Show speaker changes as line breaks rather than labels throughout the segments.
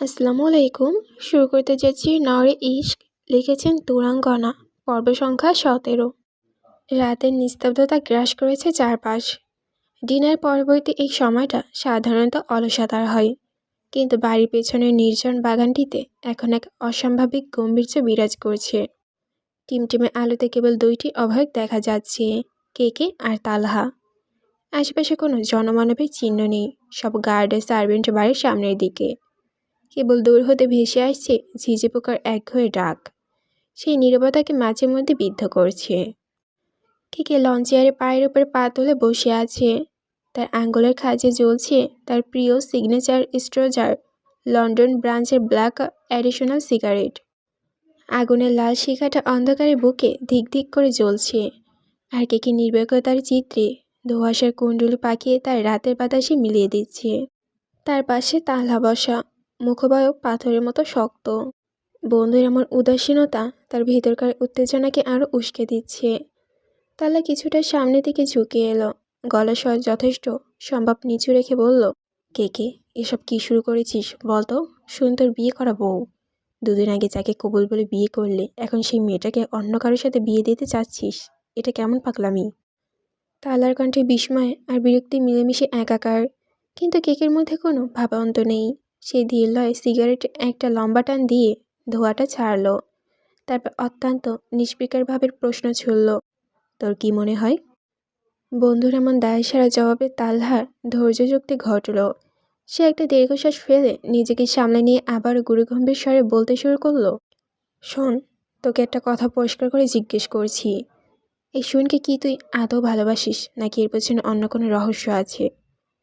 আসসালামু আলাইকুম। শুরু করতে যাচ্ছি নরে ইশক। লিখেছেন তুরাঙ্গনা। পর্ব সংখ্যা সতেরো। রাতের নিস্তব্ধতা গ্রাস করেছে চারপাশ। ডিনার পরবর্তী এই সময়টা সাধারণত অলসাতার হয়। কিন্তু বাড়ির পেছনের নির্জন বাগানটিতে এখন এক অস্বাভাবিক গম্ভীর্য বিরাজ করছে। টিমটিমে আলোতে কেবল দুইটি অভয়ক দেখা যাচ্ছে কেকে আর তালহা। আশেপাশে কোনো জনমানবের চিহ্ন নেই। সব গার্ডের সার্ভেন্ট বাড়ির সামনের দিকে। কেবল দূর হতে ভেসে আসছে ঝিঝি পোকার একঘয়ে ডাক। সেই নীরবতাকে মাঝে মধ্যে বিদ্ধ করছে। কেকে লঞ্চ চেয়ারে পায়ের উপরে পা তুলে বসে আছে। তার আঙ্গুলের খাজে জ্বলছে তার প্রিয় সিগনেচার স্ট্রোজার লন্ডন ব্রাঞ্চের ব্ল্যাক অ্যাডিশনাল সিগারেট আগুনের লাল শিখাটা অন্ধকারে বুকে ধিক ধিক করে জ্বলছে। আর কেকে নির্ভীকতার চিত্রে ধোঁয়াশার কুণ্ডুলি পাকিয়ে তার রাতের বাতাসে মিলিয়ে দিচ্ছে। তার পাশে তাহলা বসা মুখবায়ক পাথরের মতো শক্ত। বন্ধুর এমন উদাসীনতা, তার ভেতরকার উত্তেজনাকে আরও উস্কে দিচ্ছে। তালা কিছুটা সামনে দিকে ঝুঁকে এলো। গলা স্বর যথেষ্ট, সম্ভব নিচু রেখে বলল, কে কে, এসব কী শুরু করেছিস? বলতো শুন তোর বিয়ে করা বউ। দুদিন আগে যাকে কবুল বলে বিয়ে করলে, এখন সেই মেয়েটাকে অন্য কারোর সাথে বিয়ে দিতে চাচ্ছিস? এটা কেমন পাগলামি? তালার কণ্ঠে বিস্ময় আর বিরক্তি মিলেমিশে একাকার। কিন্তু কেকের মধ্যে কোনো ভাবান্ত নেই। সে ধীরলয়ে সিগারেটে একটা লম্বা টান দিয়ে ধোঁয়াটা ছাড়ল। তারপর অত্যন্ত নিষ্পিকারভাবে প্রশ্ন ছুড়ল, তোর কি মনে হয়? বন্ধুর এমন দায়সারা জবাবে তালহার ধৈর্যযুক্তি ঘটল। সে একটা দীর্ঘশ্বাস ফেলে নিজেকে সামলে নিয়ে আবার গুরুগম্ভীর স্বরে বলতে শুরু করল, শোন, তোকে একটা কথা পরিষ্কার করে জিজ্ঞেস করছি। এই শুনকে কি তুই আদৌ ভালোবাসিস নাকি এর পেছনে অন্য কোনো রহস্য আছে?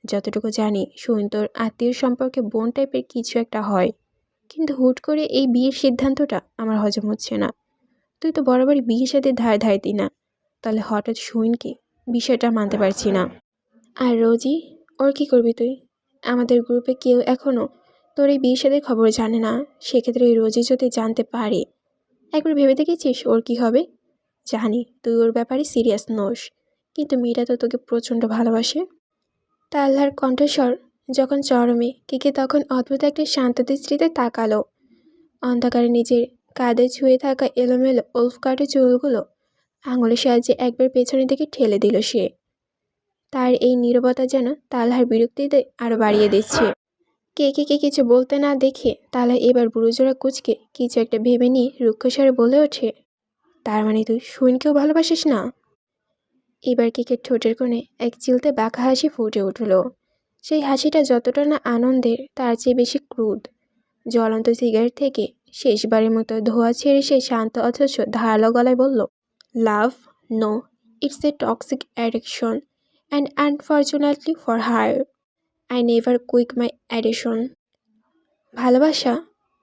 যতটুকু জানি শুন তোর আত্মীয় সম্পর্কে বোন টাইপের কিছু একটা হয়। কিন্তু হুট করে এই বিয়ের সিদ্ধান্তটা আমার হজম হচ্ছে না। তুই তো বরাবরই বিয়ের সাথে ধার ধারতি না। তাহলে হঠাৎ শুনকে বিষয়টা মানতে পারছি না। আর রোজি, ওর কি করবি তুই? আমাদের গ্রুপে কেউ এখনও তোর এই বিয়ের সাথে খবর জানে না। সেক্ষেত্রে রোজি যদি জানতে পারে, একবার ভেবে দেখেছিস ওর কি হবে? জানি, তুই ওর ব্যাপারে সিরিয়াস নোস। কিন্তু মেয়েটা তো তোকে প্রচণ্ড ভালোবাসে। তাল্লার কণ্ঠস্বর যখন চরমে কিকে তখন অদ্ভুত একটা শান্ত দৃষ্টিতে তাকালো। অন্ধকারে নিজের কাঁধে ছুঁয়ে থাকা এলোমেলো উল্ফ কাটে চুলগুলো আঙুলের সাহায্যে একবার পেছনের দিকে ঠেলে দিল সে। তার এই নীরবতা যেন তালহার বিরক্তিতে আরও বাড়িয়ে দিচ্ছে। কে কে কে কিছু বলতে না দেখে তালা এবার বুড়োজোড়া কুচকে কিছু একটা ভেবে নিয়ে রুক্ষস্বরে বলে ওঠে, তার মানে তুই সুইনকেও ভালোবাসিস না? এবার কেকের ঠোঁটের কোণে এক চিলতে বাঁকা হাসি ফুটে উঠল। সেই হাসিটা যতটা না আনন্দের, তার চেয়ে বেশি ক্রুদ। জ্বলন্ত সিগারেট থেকে শেষবারের মতো ধোয়া ছেড়ে সে শান্ত অথচ ধারালো গলায় বলল, love, no, it's a toxic addiction and unfortunately for her. I never quit my addiction ভালোবাসা,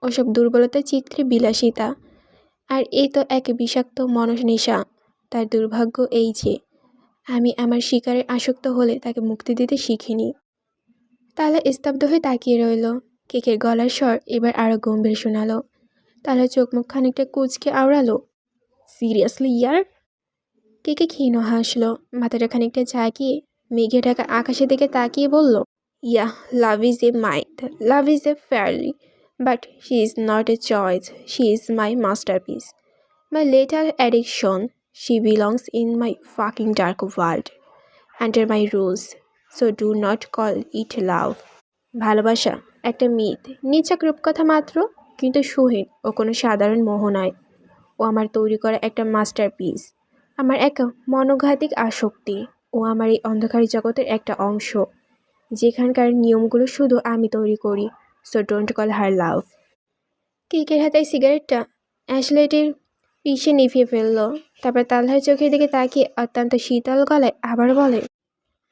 ওসব দুর্বলতা চিত্রে বিলাসিতা। আর এ তো এক বিষাক্ত মনস নেশা। তার দুর্ভাগ্য এই যে আমি আমার শিকারে আসক্ত হলে তাকে মুক্তি দিতে শিখিনি। তাহলে স্তব্ধ হয়ে তাকিয়ে রইল। কেকের গলার স্বর এবার আরও গম্ভীর শোনালো। তাহলে চোখ মুখ খানিকটা কুচকে আওড়ালো। সিরিয়াসলি, ইয়ার? কেকে ক্ষীণ হাসলো। মাথাটা খানিকটা ঝাঁকিয়ে মেঘে ঢাকা আকাশের দিকে তাকিয়ে বলল yeah love is a myth love is a fairly but she is not a choice she is my masterpiece my later addiction she belongs in my fucking dark world under my rules so do not call it love ভালোবাসা, একটা myth. নিচক রূপকথা মাত্র, কিন্তু সুহীন। ও কোনো সাধারণ মোহ নয়। ও আমার তৈরি করা একটা মাস্টারপিস আমার এক মনোঘাতিক আসক্তি। ও আমার এই অন্ধকার জগতের একটা অংশ। যেখানকার নিয়মগুলো শুধু আমি তৈরি করি। So don't call her love কেকের হাতে সিগারেটটা অ্যাশলেটের পিছে নিভিয়ে ফেলল। তারপর তালহার চোখের দিকে তাকিয়ে অত্যন্ত শীতল গলায় আবার বলে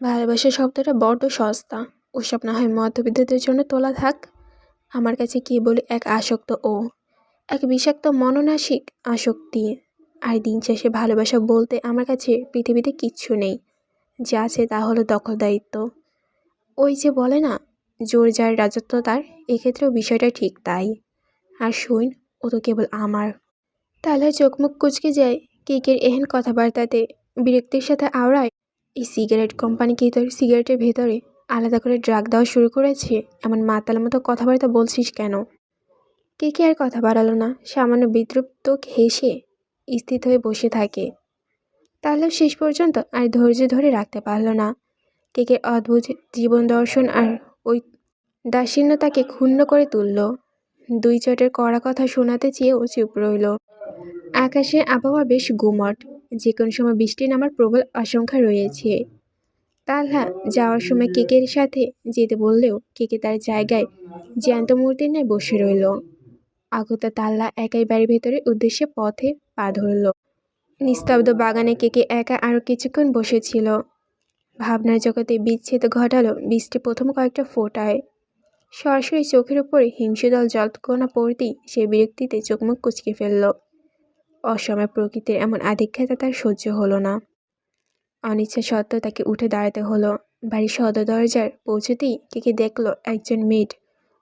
ভালোবাসা শব্দটা বড্ড সস্তা। ওসব না হয় মধ্যবিদ্যুতের জন্য তোলা থাক। আমার কাছে কেবল এক আসক্ত ও এক বিষাক্ত মননাসিক আসক্তি। আর দিন শেষে ভালোবাসা বলতে আমার কাছে পৃথিবীতে কিচ্ছু নেই। যা আছে তা হলো দখল দায়িত্ব ওই যে বলে না, জোর যার রাজত্ব তার, এক্ষেত্রেও বিষয়টা ঠিক তাই। আর শুন, ও তো কেবল আমার। তাহলে চোখমুখ কুচকে যায় কেকের এহেন কথাবার্তাতে। বিরক্তির সাথে আওড়ায়, এই সিগারেট কোম্পানি কি তোর সিগারেটের ভেতরে আলাদা করে ড্রাগ দেওয়া শুরু করেছে? এমন মাতালের মতো কথাবার্তা বলছিস কেন? কে কে আর কথা বাড়ালো না, সামান্য বিদ্রুপ্ত হেসে স্থিত হয়ে বসে থাকে। তাহলে শেষ পর্যন্ত আর ধৈর্য ধরে রাখতে পারল না। কেকের অদ্ভুত জীবন দর্শন আর ওই দাসীন্য তাকে ক্ষুণ্ণ করে তুলল। দুই চটের কড়া কথা শোনাতে চেয়েও চুপ রইল। আকাশে আবহাওয়া বেশ গুমট। যে কোনো সময় বৃষ্টি নামার প্রবল আশঙ্কা রয়েছে। তালহা যাওয়ার সময় কেকের সাথে যেতে বললেও কেকে তার জায়গায় জ্যান্ত মূর্তির ন্যায় বসে রইল। আগত তাল্লা একাই বাড়ির ভেতরে উদ্দেশ্যে পথে পা ধরল। নিস্তব্ধ বাগানে কেকে একা আরও কিছুক্ষণ বসেছিল। ভাবনার জগতে বিচ্ছেদ ঘটালো বৃষ্টি প্রথম কয়েকটা ফোটায়। সরাসরি চোখের উপরে হিংসুদল জলকণা পড়তেই সে বিরক্তিতে চোখমুখ কুচকে ফেলল। অসময় প্রকৃতির এমন আধিক্ষেতা তার সহ্য হলো না। অনিচ্ছা সত্ত্বেও তাকে উঠে দাঁড়াতে হলো। বাড়ির সদর দরজার পৌঁছতেই কেকে দেখল একজন মেড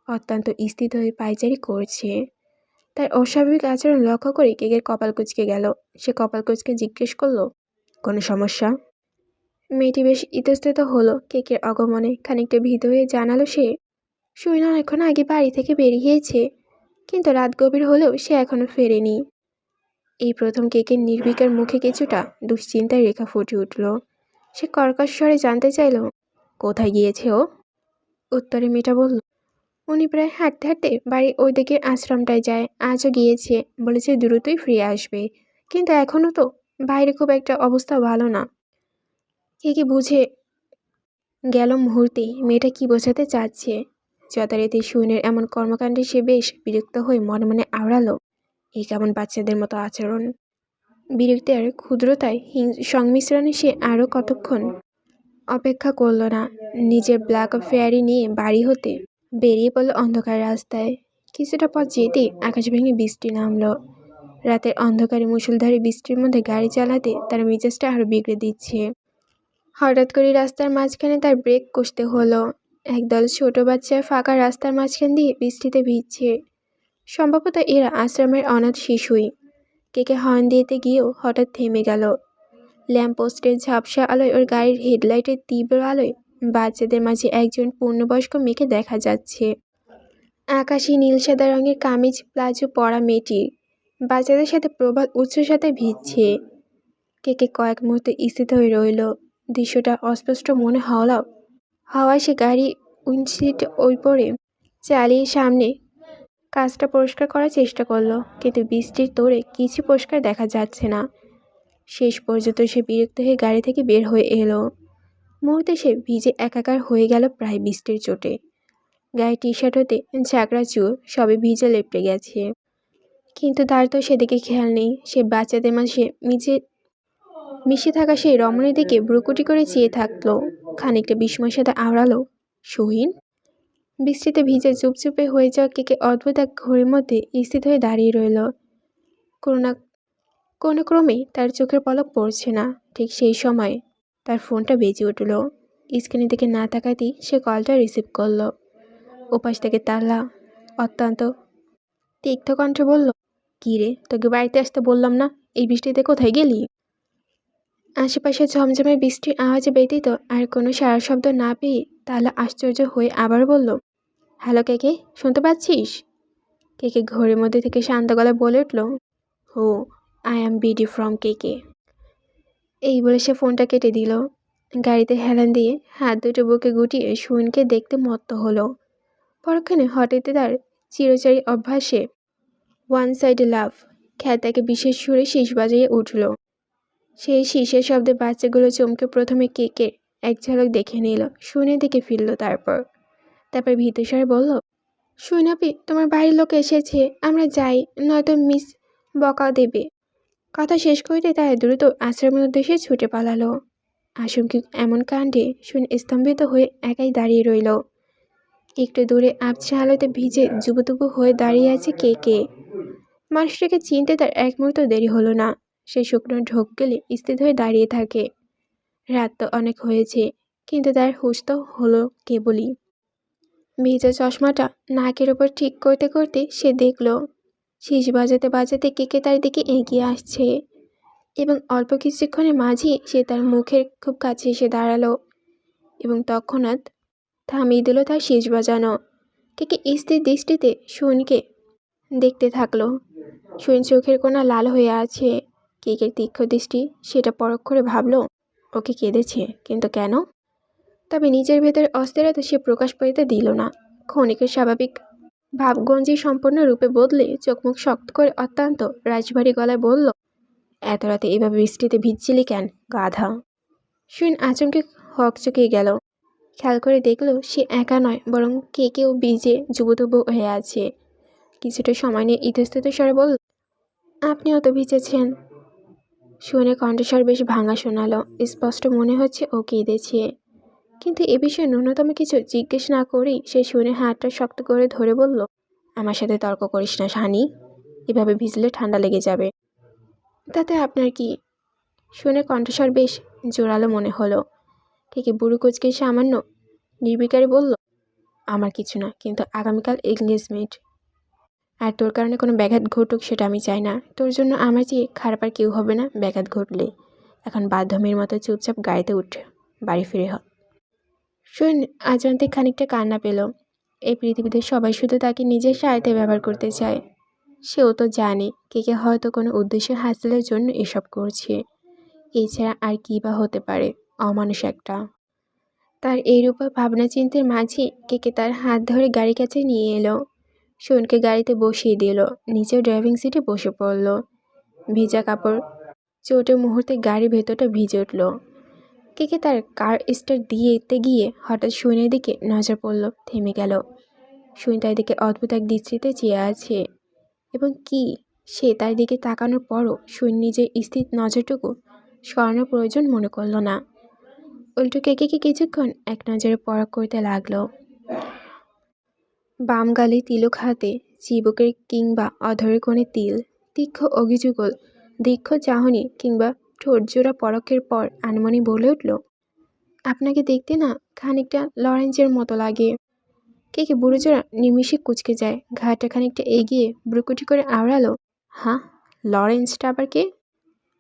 অত্যন্ত স্থিত হয়ে পায়চারি করছে। তার অস্বাভাবিক আচরণ লক্ষ্য করে কেকের কপাল কুচকে গেল। সে কপাল কুচকে জিজ্ঞেস করল, কোনো সমস্যা? মেয়েটি বেশ ইতস্তত হলো। কেকের আগমনে খানিকটা ভীত হয়ে জানালো সে সুইন অনেকক্ষণ আগে বাড়ি থেকে বেরিয়েছে, কিন্তু রাত গভীর হলেও সে এখনও ফেরেনি। এই প্রথম কেকের নির্বিকার মুখে কিছুটা দুশ্চিন্তায় রেখা ফুটে উঠল। সে কর্কশ স্বরে জানতে চাইল, কোথায় গিয়েছে ও? উত্তরে মেয়েটা বলল, উনি প্রায় হাঁটতে হাঁটতে বাড়ির ওই দিকের আশ্রমটায় যায়, আজও গিয়েছে, বলেছে দ্রুতই ফিরে আসবে। কিন্তু এখনও তো বাইরে খুব একটা অবস্থা ভালো না। কে কি বুঝে গেল মুহূর্তেই মেয়েটা কি বোঝাতে চাচ্ছে? যথারীতি সুইনের এমন কর্মকাণ্ডে সে বেশ বিরক্ত হয়ে মনে মনে আওড়ালো এই কেমন বাচ্চাদের মতো আচরণ? বিরক্তি আর ক্ষুদ্রতায় সংমিশ্রণে সে আরও কতক্ষণ অপেক্ষা করল না, নিজের ব্ল্যাক ফেয়ারি নিয়ে বাড়ি হতে। বেরিয়ে পড়ল অন্ধকার রাস্তায়। কিছুটা পথ যেতেই আকাশ ভেঙে বৃষ্টি নামলো। রাতের অন্ধকারে মুষলধারে বৃষ্টির মধ্যে গাড়ি চালাতে তার মেজাজটা আরও বিগড়ে দিচ্ছে। হঠাৎ করে রাস্তার মাঝখানে তার ব্রেক কষতে হলো। একদল ছোট বাচ্চা ফাঁকা রাস্তার মাঝখান দিয়ে বৃষ্টিতে ভিজছে। সম্ভবত এরা আশ্রমের অনাথ শিশুই। কেকে হর্ন দিতে গিয়েও হঠাৎ থেমে গেল। ল্যাম্পপোস্টের ঝাপসা আলোয় ওর গাড়ির হেডলাইটের তীব্র আলোয় বাচ্চাদের মাঝে একজন পূর্ণবয়স্ক মেয়েকে দেখা যাচ্ছে। আকাশি নীল সাদা রঙের কামিজ, প্লাজো পরা মেয়েটি বাচ্চাদের সাথে প্রবল সাথে ভিজছে। কেকে কয়েক মুহূর্তে স্থিত হয়ে রইল। দৃশ্যটা অস্পষ্ট মনে হওয়াও হাওয়ায় সে গাড়ি উইন্ডশিট ওই পরে চালিয়ে সামনে কাজটা পরিষ্কার করার চেষ্টা করল, কিন্তু বৃষ্টির তোড়ে কিছু পরিষ্কার দেখা যাচ্ছে না। শেষ পর্যন্ত সে বিরক্ত হয়ে গাড়ি থেকে বের হয়ে এলো। মুহূর্তে সে ভিজে একাকার হয়ে গেল প্রায় বৃষ্টির চোটে। গায়ে টি শার্ট হতে ঝাঁকড়া চুল সবে ভিজে লেপটে গেছে। কিন্তু তার তো সেদিকে খেয়াল নেই। সে বাচ্চাদের মাঝে মিজে, মিশে থাকা সেই রমণীর দিকে ব্রুকুটি করে চেয়ে থাকল। খানিকটা বিস্ময়ের সাথে আওড়ালো সোহিন বৃষ্টিতে ভিজে চুপচুপে হয়ে যাওয়া কেকে অদ্ভুত এক ঘড়ির মধ্যে স্থিত হয়ে দাঁড়িয়ে রইল। কোনো না, কোনো ক্রমেই তার চোখের পলক পড়ছে না। ঠিক সেই সময় তার ফোনটা বেজে উঠল। স্ক্রিনের দিকে না তাকাতেই সে কলটা রিসিভ করল। ওপাশ থেকে তাল্লা অত্যন্ত তিক্ত কণ্ঠে বলল, কী রে, তোকে বাড়িতে আসতে বললাম না? এই বৃষ্টিতে কোথায় গেলি? আশেপাশে ঝমঝমে বৃষ্টির আওয়াজে ব্যতীত আর কোনো সারা শব্দ না পেয়ে তাহলে আশ্চর্য হয়ে আবার বলল হ্যালো কেকে শুনতে পাচ্ছিস? কেকে ঘরের মধ্যে থেকে শান্ত গলায় বলে উঠল, হো, আই অ্যাম বিডি ফ্রম কেকে এই বলে সে ফোনটা কেটে দিল। গাড়িতে হেলান দিয়ে হাত দুটো বুকে গুটিয়ে সুইনকে দেখতে মত্ত হলো। পরক্ষণে হঠাৎ তার চিরচারী অভ্যাসে ওয়ান সাইড লাভ খ্যাতাকে বিশেষ সুরে শীষ বাজিয়ে উঠল। সেই শীষের শব্দে বাচ্চাগুলো চমকে প্রথমে কেকের এক ঝলক দেখে নিল শুনে দেখে ফিরল তারপর। তারপর ভীতস্বরে বলল সুইনাপি তোমার বাড়ির লোক এসেছে, আমরা যাই, নয়তো মিস বকা দেবে। কথা শেষ করতে তারা দ্রুত আশ্রমের উদ্দেশ্যে ছুটে পালালো। আশঙ্কিক এমন কাণ্ডে শুনে স্তম্ভিত হয়ে একাই দাঁড়িয়ে রইল। একটু দূরে আবছা আলোতে ভিজে যুবতুবু হয়ে দাঁড়িয়ে আছে কে কে। মানুষটাকে চিনতে তার এক মুহূর্ত দেরি হলো না। সে শুকনো ঢোক গেলে স্থির হয়ে দাঁড়িয়ে থাকে। রাত তো অনেক হয়েছে, কিন্তু তার হুশ তো হলো কেবলই। ভিজা চশমাটা নাকের ওপর ঠিক করতে করতে সে দেখল, শীষ বাজাতে বাজাতে কেকে তার দিকে এগিয়ে আসছে এবং অল্প কিছুক্ষণের মাঝেই সে তার মুখের খুব কাছে এসে দাঁড়াল এবং তৎক্ষণাৎ থামিয়ে দিল তার শেষ বাজানো। কেকে স্থির দৃষ্টিতে সুইনকে দেখতে থাকল। সুইন চোখের কোনা লাল হয়ে আছে। কেকের তীক্ষ্ণ দৃষ্টি সেটা পরখ করে ভাবলো, ওকে কেঁদেছে, কিন্তু কেন? তবে নিজের ভেতর অস্থিরতা সে প্রকাশ পেতে দিল না। ক্ষণিকের স্বাভাবিক ভাবগঞ্জি সম্পূর্ণ রূপে বদলে চোখমুখ শক্ত করে অত্যন্ত রাজবাড়ি গলায় বলল, এত রাতে এভাবে বৃষ্টিতে ভিজছিলি কেন, গাধা? শুন আচমকে হকচকিয়ে গেল। খেয়াল করে দেখল সে একা নয়, বরং কে কেউ ভিজে যুবতবু হয়ে আছে। কিছুটা সময় নিয়ে ইতস্তত স্বরে বলল, আপনি অত ভিজেছেন? শুনে কণ্ঠস্বর বেশ ভাঙা শোনালো। স্পষ্ট মনে হচ্ছে ও কেঁদেছে। কিন্তু এ বিষয়ে ন্যূনতম কিছু জিজ্ঞেস না করেই সে শুনে হাতটা শক্ত করে ধরে বলল, আমার সাথে তর্ক করিস না, শানি। এভাবে ভিজলে ঠান্ডা লেগে যাবে। তাতে আপনার কি? শুনে কণ্ঠস্বর বেশ জোরালো মনে হলো। ঠিকই বুড়ো কোচকে সামান্য নির্বিকারে বলল, আমার কিছু না, কিন্তু আগামীকাল এঙ্গেজমেন্ট। আর তোর কারণে কোনো ব্যাঘাত ঘটুক সেটা আমি চাই না। তোর জন্য আমার চেয়ে খারাপ আর কেউ হবে না ব্যাঘাত ঘটলে। এখন বাধ্যমের মতো চুপচাপ গাড়িতে উঠ, বাড়ি ফিরে হ। শোন আজান্তিক খানিকটা কান্না পেল। এই পৃথিবীতে সবাই শুধু তাকে নিজের সাহায্যে ব্যবহার করতে চায়। সেও তো জানে, কে কে হয়তো কোনো উদ্দেশ্য হাসিলের জন্য এসব করছে। এছাড়া আর কী বা হতে পারে, অমানুষ একটা। তার এইরূপ ভাবনা চিন্তার মাঝে কেকে তার হাত ধরে গাড়ির কাছে নিয়ে এলো। শোনকে গাড়িতে বসিয়ে দিল, নিচেও ড্রাইভিং সিটে বসে পড়ল। ভিজা কাপড় চোটের মুহূর্তে গাড়ির ভেতরটা ভিজে উঠল। কেকে তার কার স্টার্ট দিয়েতে গিয়ে হঠাৎ শুনের দিকে নজর পড়ল, থেমে গেল। শুন তার দিকে অদ্ভুত এক দৃষ্টিতে চেয়ে আছে এবং কি সে তার দিকে তাকানোর পরও শুন নিজের স্থির নজরটুকু সরানোর প্রয়োজন মনে করল না। উল্টো কেকে কিছুক্ষণ এক নজরে পরখ করতে লাগল। বাম গালে তিলক হাতে, চিবুকের কিংবা অধরের কোণে তিল, তীক্ষ্ণ অভিযুগল দীর্ঘ চাহনি কিংবা ঠোঁটজোড়া পরকের পর আনমনি বলে উঠল, আপনাকে দেখতে না খানিকটা লরেন্সের মতো লাগে। কে কে বুড়োজোড়া নিমিষে কুচকে যায় ঘাটটা খানিকটা এগিয়ে ব্রুকুটি করে আওড়ালো হ্যাঁ লরেন্সটা আবার কে?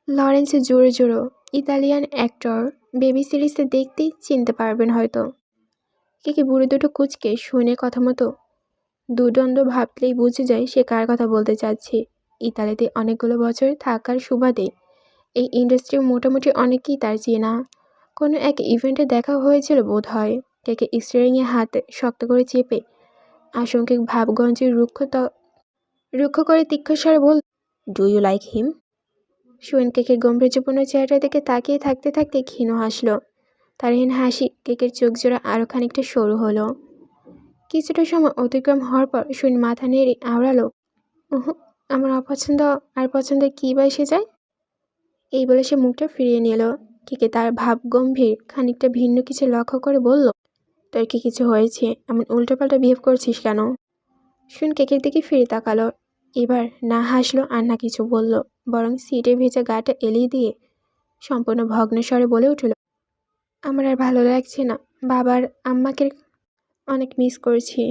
লরেন্সের জোরে জোরো ইতালিয়ান অ্যাক্টর, বেবি সিরিজে দেখতেই চিনতে পারবেন হয়তো। কে কে বুড়ো দুটো কুচকে শুনে কথা মতো দুদণ্ড ভাবলেই বুঝে যায় সে কার কথা বলতে চাচ্ছে। ইতালিতে অনেকগুলো বছর থাকার সুবাদে এই ইন্ডাস্ট্রির মোটামুটি অনেকেই তার চেনা। কোনো এক ইভেন্টে দেখা হয়েছিল বোধ হয় কেকে স্টিয়ারিংয়ে হাত শক্ত করে চেপে আশঙ্কিক ভাবগঞ্জের রুক্ষ রুক্ষ করে তীক্ষ্ণস্বরে বল ডু ইউ লাইক হিম সুয়েন কেকের গম্ভীর্যপূর্ণ চেহারাটার দিকে তাকিয়ে থাকতে থাকতে ক্ষীণ হাসলো। তার হীন হাসি কেকের চোখ জোড়া আরও খানিকটা সরু হলো। কিছুটা সময় অতিক্রম হওয়ার পর শুন মাথা নেড়ে আওড়ালো আমার অপছন্দ, আর পছন্দের কী বা এসে যায়? এই বলে সে মুখটা ফিরিয়ে নিল। কেকে তার ভাব গম্ভীর খানিকটা ভিন্ন কিছু লক্ষ্য করে বলল, তোর কি কিছু হয়েছে? এমন উল্টোপাল্টা বিহেভ করছিস কেন? শুন কেকের দিকে ফিরে তাকালো। এবার না হাসলো আর না কিছু বলল, বরং সিটে ভেজা গাটা এলিয়ে দিয়ে সম্পূর্ণ ভগ্নস্বরে বলে উঠল, আমার আর ভালো লাগছে না। বাবার আম্মাকে অনেক মিস করছি।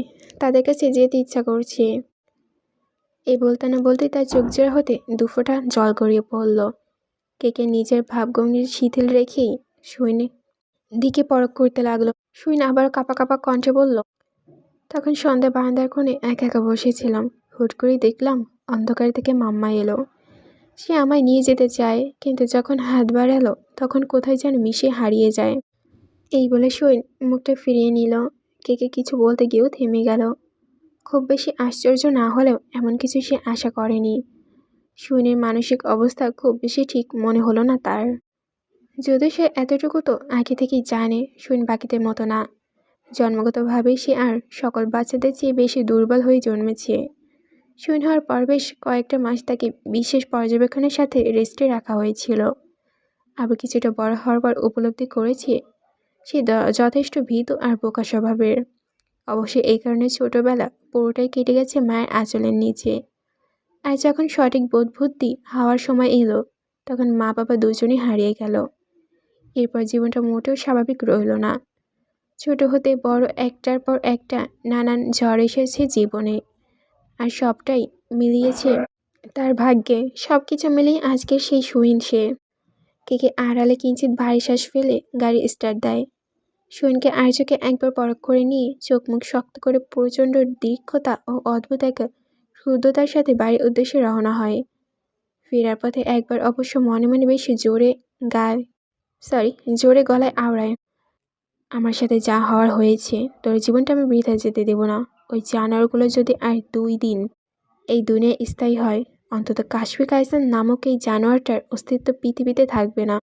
তাদের কাছে যেতে ইচ্ছা করছে। এই বলতে না বলতেই তার চোখ জোড়া হতে দুফোঁটা জল গড়িয়ে পড়ল। কেকে নিজের ভাবগঙ্গির শিথিল রেখেই শুইনে। দিকে পরক করতে লাগল। শুইন আবার কাপা কাপা কণ্ঠে বলল, তখন সন্ধ্যা বারান্দার কোণে একা একা বসেছিলাম। হুট করেই দেখলাম অন্ধকার থেকে মাম্মা এলো। সে আমায় নিয়ে যেতে চায়, কিন্তু যখন হাত বাড়ালো, তখন কোথায় যেন মিশে হারিয়ে যায়। এই বলে সৈন মুখটা ফিরিয়ে নিল। কেকে কিছু বলতে গিয়েও থেমে গেল। খুব বেশি আশ্চর্য না হলেও এমন কিছু সে আশা করেনি। সুইনের মানসিক অবস্থা খুব বেশি ঠিক মনে হলো না তার। যদিও সে এতটুকু তো আগে থেকেই জানে সুইন বাকিদের মতো না। জন্মগতভাবেই সে আর সকল বাচ্চাদের চেয়ে বেশি দুর্বল হয়ে জন্মেছে। সুইন হওয়ার পর বেশ কয়েকটা মাস তাকে বিশেষ পর্যবেক্ষণের সাথে রেস্টে রাখা হয়েছিল। আবার কিছুটা বড় হওয়ার পর উপলব্ধি করেছে, সে যথেষ্ট ভীত আর বোকা স্বভাবের। অবশ্যই এই কারণে ছোটোবেলা পুরোটাই কেটে গেছে মায়ের আঁচলের নিচে। আর যখন সঠিক বোধবুদ্ধি হওয়ার সময় এলো, তখন মা বাবা দুজনই হারিয়ে গেল। এরপর জীবনটা মোটেও স্বাভাবিক রইল না। ছোট হতে বড় একটার পর একটা নানান ঝড় এসেছে জীবনে। আর সবটাই মিলিয়েছে তার ভাগ্যে। সব কিছু মিলিয়ে আজকের সেই সুইন সে। কেকে আড়ালে কিঞ্চিত ভারী শ্বাস ফেলে গাড়ি স্টার্ট দেয়। শোনকে আর্যকে একবার পরখ করে নিয়ে চোখ মুখ শক্ত করে প্রচণ্ড দীর্ঘতা ও অদ্ভুত এক ক্ষুদ্রতার সাথে বাড়ির উদ্দেশ্যে রওনা হয়। ফেরার পথে একবার অবশ্য মনে মনে বেশি জোরে গায় সরি জোরে গলায় আওড়ায়। আমার সাথে যা হওয়ার হয়েছে, তোর জীবনটা আমি বৃথা যেতে দেব না। ওই জানোয়ারগুলো যদি আর দুই দিন এই দুনিয়ায় স্থায়ী হয়, অন্তত কাশ্মীর কায়সান নামক এই জানোয়ারটার অস্তিত্ব পৃথিবীতে থাকবে না।